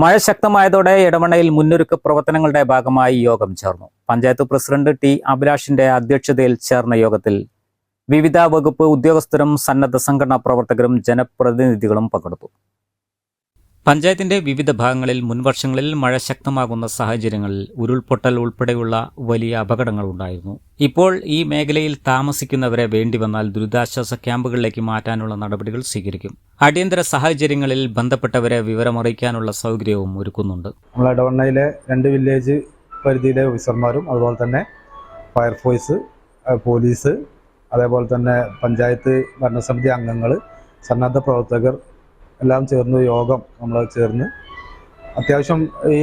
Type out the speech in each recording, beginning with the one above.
മഴ ശക്തമായതോടെ ഇടമണയിൽ മുന്നൊരുക്ക പ്രവർത്തനങ്ങളുടെ ഭാഗമായി യോഗം ചേർന്നു. പഞ്ചായത്ത് പ്രസിഡന്റ് ടി അഭിലാഷിന്റെ അധ്യക്ഷതയിൽ ചേർന്ന യോഗത്തിൽ വിവിധ വകുപ്പ് ഉദ്യോഗസ്ഥരും സന്നദ്ധ സംഘടനാ പ്രവർത്തകരും ജനപ്രതിനിധികളും പങ്കെടുത്തു. പഞ്ചായത്തിന്റെ വിവിധ ഭാഗങ്ങളിൽ മുൻവർഷങ്ങളിൽ മഴ ശക്തമാകുന്ന സാഹചര്യങ്ങളിൽ ഉരുൾപൊട്ടൽ ഉൾപ്പെടെയുള്ള വലിയ അപകടങ്ങൾ ഉണ്ടായിരുന്നു. ഇപ്പോൾ ഈ മേഖലയിൽ താമസിക്കുന്നവരെ വേണ്ടി വന്നാൽ ദുരിതാശ്വാസ ക്യാമ്പുകളിലേക്ക് മാറ്റാനുള്ള നടപടികൾ സ്വീകരിക്കും. അടിയന്തര സാഹചര്യങ്ങളിൽ ബന്ധപ്പെട്ടവരെ വിവരമറിയിക്കാനുള്ള സൗകര്യവും ഒരുക്കുന്നുണ്ട്. നമ്മൾ ഇടവണ്ണയിലെ രണ്ട് വില്ലേജ് പരിധിയിലെ ഓഫീസർമാരും അതുപോലെ തന്നെ ഫയർഫോഴ്സ് പോലീസ് അതേപോലെ തന്നെ പഞ്ചായത്ത് ഭരണസമിതി അംഗങ്ങൾ സന്നദ്ധ പ്രവർത്തകർ എല്ലാം ചേർന്ന് യോഗം നമ്മൾ ചേർന്ന് അത്യാവശ്യം ഈ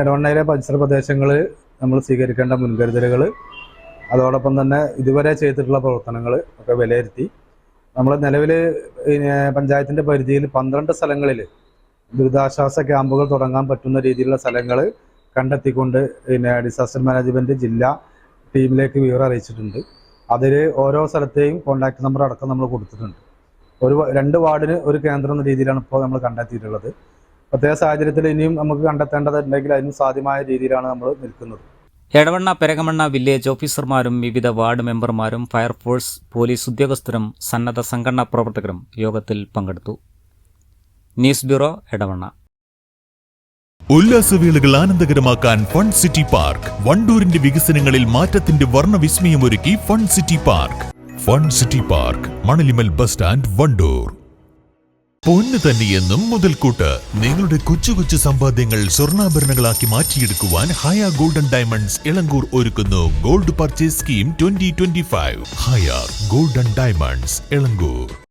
ഇടവണ്ണയിലെ പരിസര പ്രദേശങ്ങളിൽ നമ്മൾ സ്വീകരിക്കേണ്ട മുൻകരുതലുകൾ അതോടൊപ്പം തന്നെ ഇതുവരെ ചെയ്തിട്ടുള്ള പ്രവർത്തനങ്ങൾ ഒക്കെ വിലയിരുത്തി. നമ്മൾ നിലവിൽ പഞ്ചായത്തിന്റെ പരിധിയിൽ പന്ത്രണ്ട് സ്ഥലങ്ങളിൽ ദുരിതാശ്വാസ ക്യാമ്പുകൾ തുടങ്ങാൻ പറ്റുന്ന രീതിയിലുള്ള സ്ഥലങ്ങൾ കണ്ടെത്തിക്കൊണ്ട് പിന്നെ ഡിസാസ്റ്റർ മാനേജ്മെന്റ് ജില്ലാ ടീമിലേക്ക് വിവരം അറിയിച്ചിട്ടുണ്ട്. അതിൽ ഓരോ സ്ഥലത്തെയും കോൺടാക്ട് നമ്പർ അടക്കം നമ്മൾ കൊടുത്തിട്ടുണ്ട്. ഒരു രണ്ട് വാർഡിന് ഒരു കേന്ദ്രം എന്ന രീതിയിലാണ് ഇപ്പോൾ നമ്മൾ കണ്ടെത്തിയിട്ടുള്ളത്. പ്രത്യേക സാഹചര്യത്തിൽ ഇനിയും നമുക്ക് കണ്ടെത്തേണ്ടതുണ്ടെങ്കിൽ അതിന് സാധ്യമായ രീതിയിലാണ് നമ്മൾ നിൽക്കുന്നത്. എടവണ്ണ പെരകമണ്ണ വില്ലേജ് ഓഫീസർമാരും വിവിധ വാർഡ് മെമ്പർമാരും ഫയർഫോഴ്സ് പോലീസ് ഉദ്യോഗസ്ഥരും സന്നദ്ധ സംഘടനാ പ്രവർത്തകരും യോഗത്തിൽ പങ്കെടുത്തു. News bureau Edavanna. ഉല്ലാസവേളകൾ ആനന്ദകരമാക്കാൻ ഫൺ സിറ്റി പാർക്ക്. വണ്ടൂരിന്റെ വികസനങ്ങളിൽ മാറ്റത്തിന്റെ വർണവിസ്മയം ഒരുക്കി fun city park. Fun city park Manalimal bus stand Vandoor. പൊന്ന് തന്നെയെന്നും മുതൽക്കൂട്ട്. നിങ്ങളുടെ കൊച്ചു കൊച്ചു സമ്പാദ്യങ്ങൾ സ്വർണാഭരണങ്ങളാക്കി മാറ്റിയെടുക്കുവാൻ ഹയ ഗോൾഡൻ ഡയമണ്ട്സ് ഇളങ്കൂർ ഒരുക്കുന്നു gold purchase scheme twenty twenty five. Haya golden diamonds Elankur.